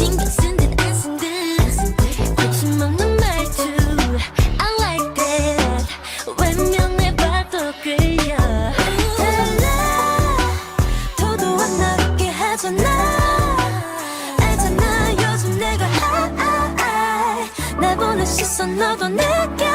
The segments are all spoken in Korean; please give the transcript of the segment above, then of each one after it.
신경 쓴 듯 안 쓴 듯 관심 없는 말투. I like that. 외면해봐도 그려. 달라. 도도한 나게 하잖아. 알잖아. 요즘 내가 아, 아, 아. 나 보는 시선 너도 내게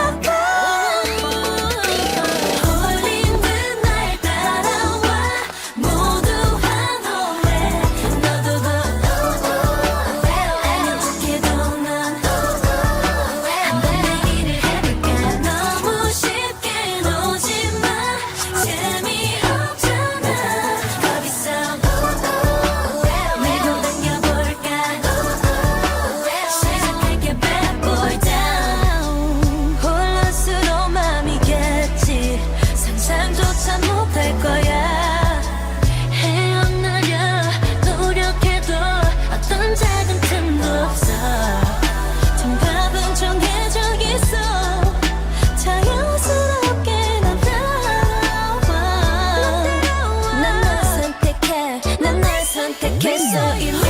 所以。